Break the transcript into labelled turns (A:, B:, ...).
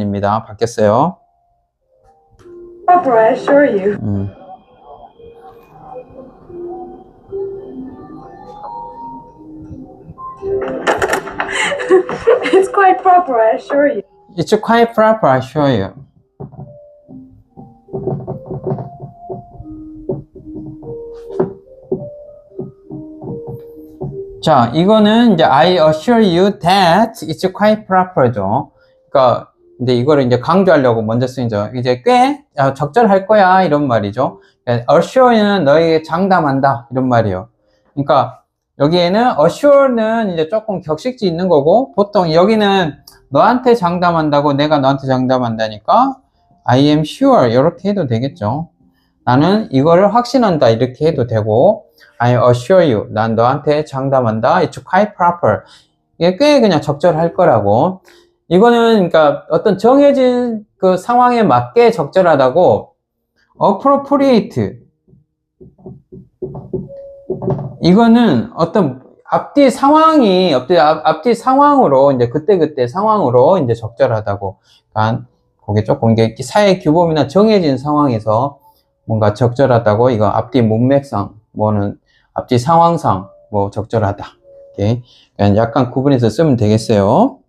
A: 입니다. 바뀌었어요.
B: Proper, I assure you.
A: 음.
B: It's quite proper, I assure you.
A: It's quite proper, I assure you. 자, 이거는 이제 I assure you that it's quite proper죠. 그러니까 근데 이거를 이제 강조하려고 먼저 쓰이죠. 이제 꽤 아, 적절할 거야 이런 말이죠. assure는 너에게 장담한다 이런 말이에요. 그러니까 여기에는 assure는 이제 조금 격식지 있는 거고 보통 여기는 너한테 장담한다고 내가 너한테 장담한다니까 I am sure 이렇게 해도 되겠죠. 나는 이거를 확신한다 이렇게 해도 되고 I assure you 난 너한테 장담한다 It's quite proper 이게 꽤 그냥 적절할 거라고 이거는 그러니까 어떤 정해진 그 상황에 맞게 적절하다고 appropriate. 이거는 어떤 앞뒤 상황이 앞뒤, 앞- 앞뒤 상황으로 이제 그때 그때 상황으로 이제 적절하다고. 그러니까 그게 조금 이게 사회 규범이나 정해진 상황에서 뭔가 적절하다고 이거 앞뒤 문맥상 뭐는 앞뒤 상황상 뭐 적절하다. 이렇게 약간 구분해서 쓰면 되겠어요.